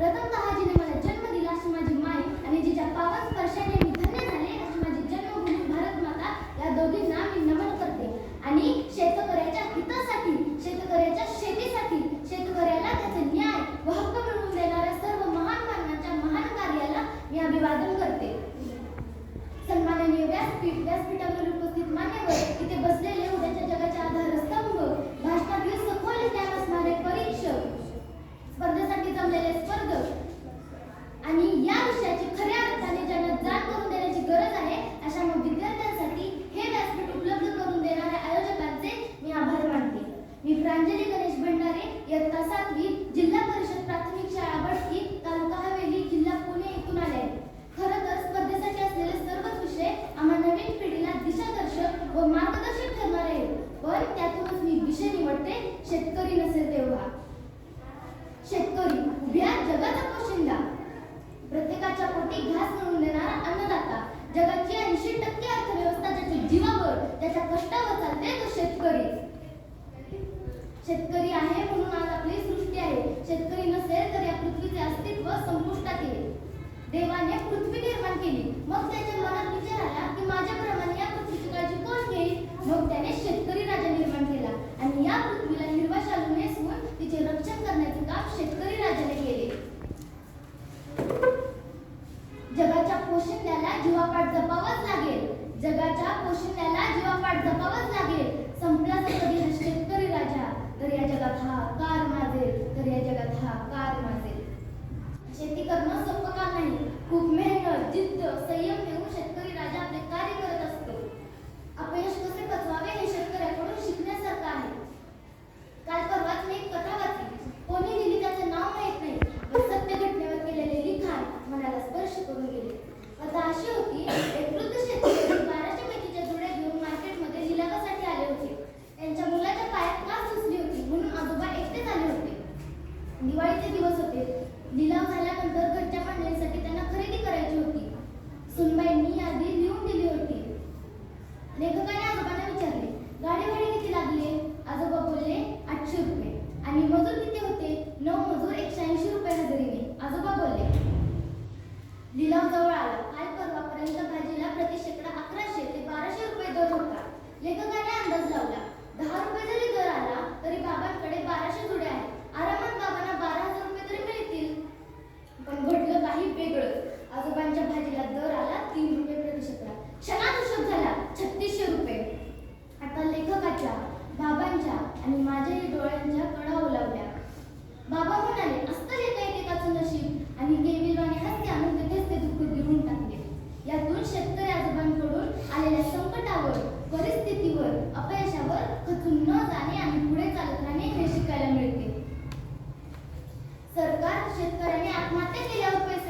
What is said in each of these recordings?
رتم دهاجي शेतकरी नसेल तेव्हा शेतकरी उभ्या जगाचा पोशिंदा. प्रत्येकाच्या पोटी घास मिळून देणारा अन्नदाता. जगाची ऐंशी टक्के अर्थव्यवस्था ज्याची जीवावर त्याच्या कष्टावर चालते तो शेतकरी. शेतकरी आहे म्हणून आज आपली सृष्टी आहे. शेतकरी नसेल तर या पृथ्वीचे अस्तित्व संपुष्टात येईल. देवाने पृथ्वी निर्माण केली. मग त्याच्या मनात जगाच्या कौशल्याला जीवापाठ जपावंच लागेल. संपला कधी हा शेतकरी राजा. तर या जगात हा कार माझे. तर या जगात हा सुनबाईंनी यादी लिहून दिली होती. लेखकाने आजोबांना विचारले गाडी भाडे किती लागले? आजोबा बोलले आठशे रुपये. आणि मजूर किती होते? नऊ मजूर एकशे ऐंशी रुपये हजेरीने आजोबा बोलले लिलाव जवळ आला. काल परवापर्यंत भाजीला प्रति शेकडा अकराशे ते बाराशे रुपये दर होता. लेखक शेतकऱ्यांनी आत्महत्या केल्यावर पैसे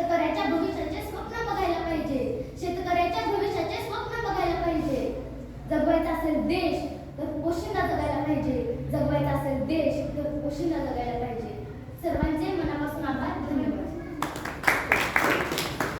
शेतकऱ्याच्या भविष्याचे स्वप्न बघायला पाहिजे. शेतकऱ्याच्या भविष्याचे स्वप्न बघायला पाहिजे. जगवायचा असेल देश तर पोशिंदा जगायला पाहिजे. जगवायचा असेल देश तर पोशिंदा जगायला पाहिजे. सर्वांचे मनापासून आभार. धन्यवाद.